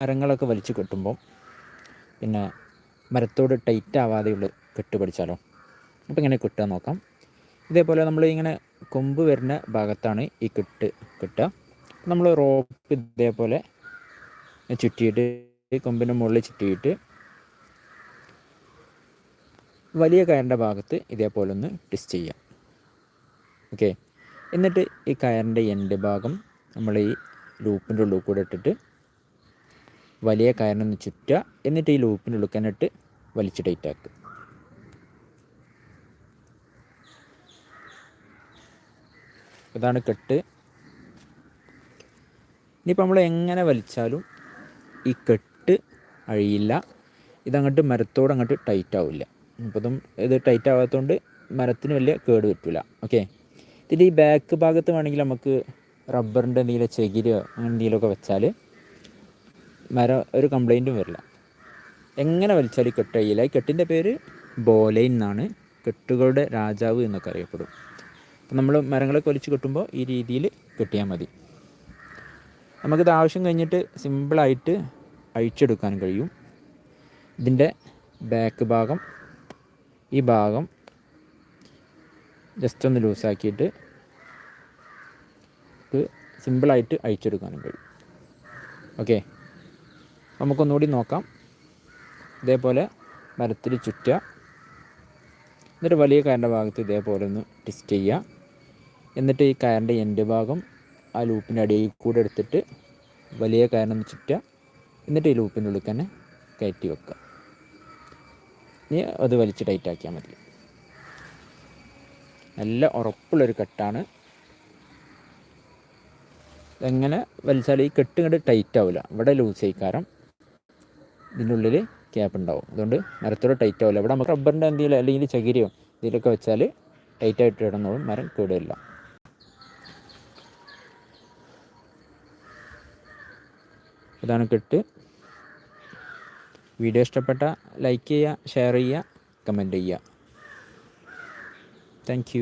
മരങ്ങളൊക്കെ വലിച്ചു കെട്ടുമ്പോൾ പിന്നെ മരത്തോട് ടൈറ്റ് ആവാതെയുള്ള കെട്ട് പഠിച്ചാലോ അപ്പോൾ ഇങ്ങനെ കെട്ടുക നോക്കാം. ഇതേപോലെ നമ്മൾ ഇങ്ങനെ കൊമ്പ് വരുന്ന ഭാഗത്താണ് ഈ കെട്ട് കെട്ടുക. നമ്മൾ റോപ്പ് ഇതേപോലെ ചുറ്റിയിട്ട് കൊമ്പിന്റെ മുകളിൽ ചുറ്റിയിട്ട് വലിയ കയറിന്റെ ഭാഗത്ത് ഇതേപോലെ ഒന്ന് ട്വിസ്റ്റ് ചെയ്യാം. ഓക്കെ എന്നിട്ട് ഈ കയറിന്റെ എൻഡ് ഭാഗം നമ്മൾ ഈ ലൂപ്പിന്റെ ഉള്ളിൽ കൂടെ ഇട്ടിട്ട് വലിയ കയറിനൊന്ന് ചുറ്റുക. എന്നിട്ട് ഈ തന്നെ ഇട്ട് വലിച്ച് ടൈറ്റാക്കുക ഇതാണ് കെട്ട്. ഇനിയിപ്പോൾ നമ്മൾ എങ്ങനെ വലിച്ചാലും ഈ കെട്ട് അഴിയില്ല. ഇതങ്ങോട്ട് മരത്തോട് അങ്ങോട്ട് ടൈറ്റ് ആവില്ല. ഇപ്പം ഇത് ടൈറ്റ് ആവാത്തതുകൊണ്ട് മരത്തിന് വലിയ കേട് പറ്റില്ല ഓക്കെ ഇതിന്റെ ഈ ബാക്ക് ഭാഗത്ത് വേണമെങ്കിൽ നമുക്ക് റബ്ബറിന്റെ എന്തെങ്കിലും ചകിരിയോ അങ്ങനെ എന്തെങ്കിലുമൊക്കെ വെച്ചാൽ മരം ഒരു കംപ്ലൈന്റും വരില്ല. എങ്ങനെ വലിച്ചാലും കെട്ട് കഴിയില്ല ഈ കെട്ടിന്റെ പേര് ബോലൈൻ എന്നാണ്. കെട്ടുകളുടെ രാജാവ് എന്നൊക്കെ അറിയപ്പെടും. അപ്പം നമ്മൾ മരങ്ങളൊക്കെ വലിച്ചു കെട്ടുമ്പോൾ ഈ രീതിയിൽ കെട്ടിയാൽ മതി. നമുക്കിത് ആവശ്യം കഴിഞ്ഞിട്ട് സിമ്പിളായിട്ട് അഴിച്ചെടുക്കാൻ കഴിയും. ഇതിന്റെ ബാക്ക് ഭാഗം ഈ ഭാഗം ജസ്റ്റ് ഒന്ന് ലൂസാക്കിയിട്ട് സിമ്പിളായിട്ട് അഴിച്ചെടുക്കാനും കഴിയും. ഓക്കെ നമുക്കൊന്നുകൂടി നോക്കാം. ഇതേപോലെ മരത്തിൽ ചുറ്റുക. എന്നിട്ട് വലിയ കയറിന്റെ ഭാഗത്ത് ഇതേപോലെ ഒന്ന് ട്വിസ്റ്റ് ചെയ്യുക. എന്നിട്ട് ഈ കയറിന്റെ എന്റെ ഭാഗം ആ ലൂപ്പിന്റെ അടിയിൽ കൂടെ എടുത്തിട്ട് വലിയ കയറിനൊന്ന് ചുറ്റുക. എന്നിട്ട് ഈ ലൂപ്പിന്റെ ഉള്ളിൽ തന്നെ കയറ്റി വെക്കുക. ഇനി അത് വലിച്ച് ടൈറ്റാക്കിയാൽ മതി. നല്ല ഉറപ്പുള്ളൊരു കെട്ടാണ്. എങ്ങനെ വലിച്ചാൽ ഈ കെട്ട് ടൈറ്റ് ആവില്ല ഇവിടെ ലൂസ് ചെയ്യിക്കാരം ഇതിന്റെ ഉള്ളിൽ ക്യാപ്പ് ഉണ്ടാവും. അതുകൊണ്ട് മരത്തോടെ ടൈറ്റ് ആവില്ല. ഇവിടെ നമുക്ക് റബ്ബറിന്റെ എന്തെങ്കിലും അല്ലെങ്കിൽ ചകിരിയോ ഇതിലൊക്കെ വെച്ചാൽ ടൈറ്റായിട്ട് ഇടുന്നോളും മരം കേടില്ല ഇതാണ് കെട്ട്. വീഡിയോ ഇഷ്ടപ്പെട്ട ലൈക്ക് ചെയ്യുക ഷെയർ ചെയ്യുക കമന്റ് ചെയ്യുക. താങ്ക്